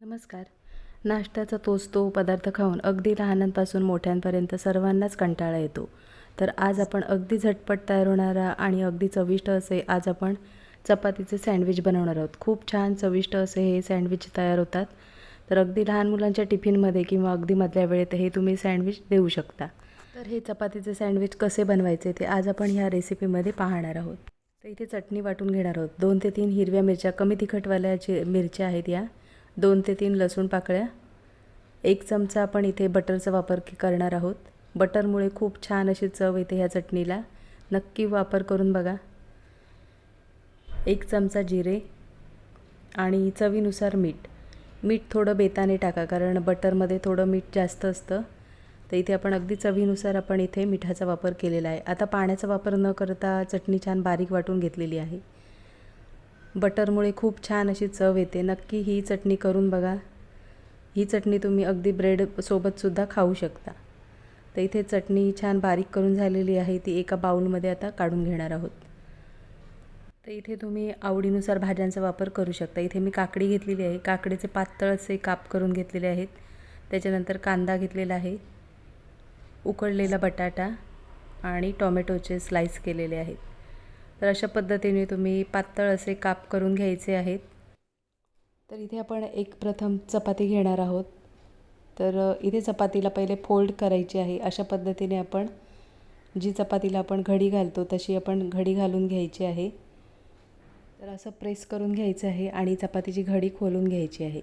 नमस्कार. नाश्त्याचा तोच तो पदार्थ खाऊन अगदी लहानांपासून मोठ्यांपर्यंत सर्वांनाच कंटाळा येतो. तर आज आपण अगदी झटपट तयार होणारा आणि अगदी चविष्ट असे आज आपण चपातीचे सँडविच बनवणार आहोत. खूप छान चविष्ट असे हे सँडविच तयार होतात. तर अगदी लहान मुलांच्या टिफिनमध्ये किंवा अगदी मधल्या वेळेत हे तुम्ही सँडविच देऊ शकता. तर हे चपातीचे सँडविच कसे बनवायचे ते आज आपण ह्या रेसिपीमध्ये पाहणार आहोत. तर इथे चटणी वाटून घेणार आहोत. दोन ते तीन हिरव्या मिरच्या कमी तिखटवाल्याची मिरच्या आहेत या. दोन ते तीन लसूण पाकळ्या. एक चमचा आपण इथे बटरचा वापर करणार आहोत. बटरमुळे खूप छान अशी चव येते ह्या चटणीला. नक्की वापर करून बघा. एक चमचा जिरे आणि चवीनुसार मीठ. मीठ थोडं बेताने टाका कारण बटरमध्ये थोडं मीठ जास्त असतं. तर इथे आपण अगदी चवीनुसार आपण इथे मिठाचा वापर केलेला आहे. आता पाण्याचा वापर न करता चटणी छान बारीक वाटून घेतलेली आहे. बटरमुळे खूप छान अशी चव येते. नक्की ही चटणी करून बघा. ही चटणी तुम्ही अगदी ब्रेड सोबतसुद्धा खाऊ शकता. तर इथे चटणी छान बारीक करून झालेली आहे. ती एका बाउलमध्ये आता काढून घेणार आहोत. तर इथे तुम्ही आवडीनुसार भाज्यांचा वापर करू शकता. इथे मी काकडी घेतलेली आहे. काकडीचे पातळ असे काप करून घेतलेले आहेत. त्याच्यानंतर कांदा घेतलेला आहे. उकळलेला बटाटा आणि टोमॅटोचे स्लाईस केलेले आहेत. तर अशा पद्धतीने तुम्ही पातळ असे काप करून घ्यायचे आहेत. तर इथे आपण एक प्रथम चपाती घेणार आहोत. तर इथे चपातीला पहिले फोल्ड करायची आहे. अशा पद्धतीने आपण जी चपातीला आपण घडी घालतो तशी आपण घडी घालून घ्यायची आहे. तर असं प्रेस करून घ्यायचं आहे आणि चपातीची घडी खोलून घ्यायची आहे.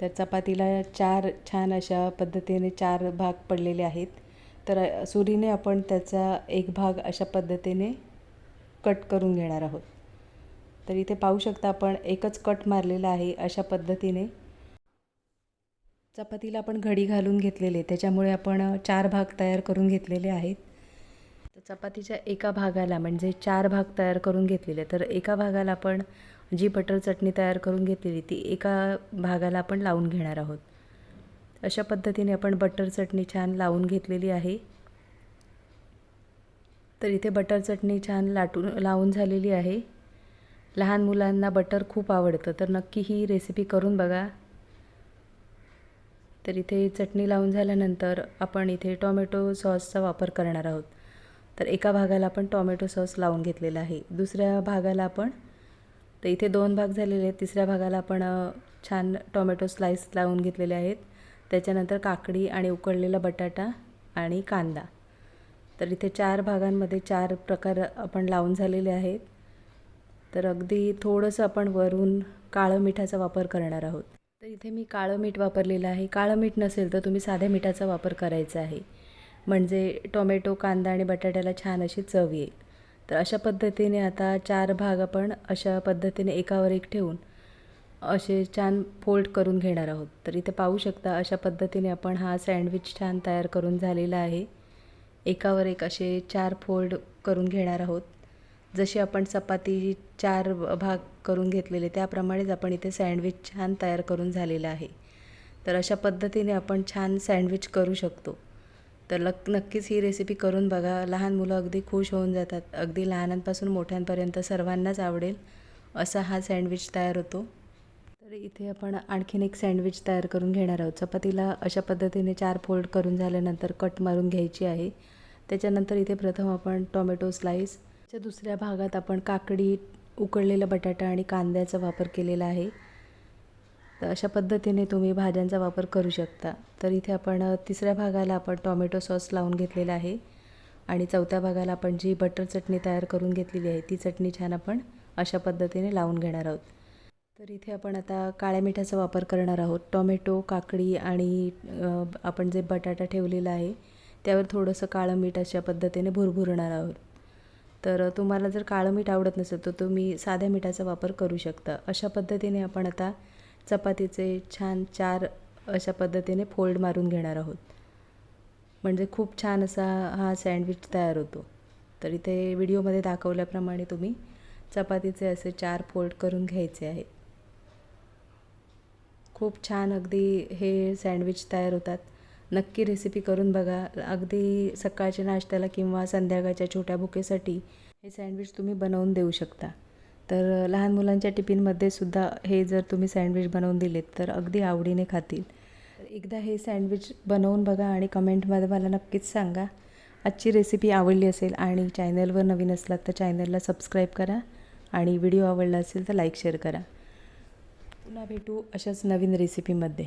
तर चपातीला चार छान अशा पद्धतीने चार भाग पडलेले आहेत. तर सुरीने आपण त्याचा एक भाग अशा पद्धतीने कट करून घेणार आहोत. तर इथे पाहू शकता आपण एकच कट मारलेला आहे अशा पद्धतीने. चपातीला आपण घडी घालून घेतलेले त्याच्यामुळे आपण चार भाग तयार करून घेतलेले आहेत. तर चपातीच्या एका भागाला म्हणजे चार भाग तयार करून घेतलेले तर एका भागाला आपण जी बटर चटणी तयार करून घेतलेली ती एका भागाला आपण लावून घेणार आहोत. अशा पद्धतीने आपण बटर चटणी छान लावून घेतलेली आहे. तर इथे बटर चटणी छान लाटून लावून झालेली आहे. लहान मुलांना बटर खूप आवडतं तर नक्की ही रेसिपी करून बघा. तर इथे चटणी लावून झाल्यानंतर आपण इथे टॉमॅटो सॉसचा वापर करणार आहोत. तर एका भागाला आपण टॉमॅटो सॉस लावून घेतलेला आहे. दुसऱ्या भागाला आपण तर इथे दोन भाग झालेले आहेत. तिसऱ्या भागाला आपण छान टॉमॅटो स्लाईस लावून घेतलेले आहेत. त्याच्यानंतर काकडी आणि उकळलेला बटाटा आणि कांदा. तर इथे चार भागांमध्ये चार प्रकार आपण लावून झालेले आहेत. तर अगदी थोडंसं आपण वरून काळं मिठाचा वापर करणार आहोत. तर इथे मी काळं मीठ वापरलेलं आहे. काळं मीठ नसेल तर तुम्ही साध्या मिठाचा वापर करायचा आहे. म्हणजे टोमॅटो कांदा आणि बटाट्याला छान अशी चव येईल. तर अशा पद्धतीने आता चार भाग आपण अशा पद्धतीने एकावर एक ठेवून असे छान फोल्ड करून घेणार आहोत. तर इथे पाहू शकता अशा पद्धतीने आपण हा सँडविच छान तयार करून झालेला आहे. एकावर एक असे चार फोल्ड करून घेणार आहोत. जशी आपण चपाती चार भाग करून घेतलेले त्याप्रमाणेच आपण इथे सँडविच छान तयार करून झालेलं आहे. तर अशा पद्धतीने आपण छान सँडविच करू शकतो. तर लक नक्कीच ही रेसिपी करून बघा. लहान मुलं अगदी खुश होऊन जातात. अगदी लहानांपासून मोठ्यांपर्यंत सर्वांनाच आवडेल असा हा सँडविच तयार होतो. तर इथे आपण आणखीन एक सँडविच तयार करून घेणार आहोत. चपातीला अशा पद्धतीने चार फोल्ड करून झाल्यानंतर कट मारून घ्यायची आहे. त्याच्यानंतर इथे प्रथम आपण टोमॅटो स्लाईस च्या दुसऱ्या भागात आपण काकडी उकळलेला बटाटा आणि कांद्याचा वापर केलेला आहे. तर अशा पद्धतीने तुम्ही भाज्यांचा वापर करू शकता. तर इथे आपण तिसऱ्या भागाला आपण टॉमॅटो सॉस लावून घेतलेला आहे आणि चौथ्या भागाला आपण जी बटर चटणी तयार करून घेतलेली आहे ती चटणी छान आपण अशा पद्धतीने लावून घेणार आहोत. तर इथे आपण आता काळ्या मिठाचा वापर करणार आहोत. टोमॅटो काकडी आणि आपण जे बटाटा ठेवलेला आहे त्यावर थोडंसं काळं मीठ अशा पद्धतीने भुरभुरणार आहोत. तर तुम्हाला जर काळं मीठ आवडत नसेल तर तुम्ही साध्या मिठाचा वापर करू शकता. अशा पद्धतीने आपण आता चपातीचे छान चार अशा पद्धतीने फोल्ड मारून घेणार आहोत. म्हणजे खूप छान असा हा सँडविच तयार होतो. तर इथे व्हिडिओमध्ये दाखवल्याप्रमाणे तुम्ही चपातीचे असे चार फोल्ड करून घ्यायचे आहेत. खूप छान अगदी हे सँडविच तयार होतात. नक्की रेसिपी करून बघा. अगदी सकाळच्या नाश्त्याला किंवा संध्याकाळच्या छोट्या बुकेसाठी हे सँडविच तुम्ही बनवून देऊ शकता. तर लहान मुलांच्या टिफिनमध्ये सुद्धा हे जर तुम्ही सँडविच बनवून दिलेत तर अगदी आवडीने खातील. एकदा हे सँडविच बनवून बघा आणि कमेंटमध्ये मला नक्कीच सांगा. आजची रेसिपी आवडली असेल आणि चॅनलवर नवीन असलात तर चॅनलला सबस्क्राईब करा आणि व्हिडिओ आवडला असेल तर लाईक शेअर करा. पुन्हा भेटू अशाच नवीन रेसिपीमध्ये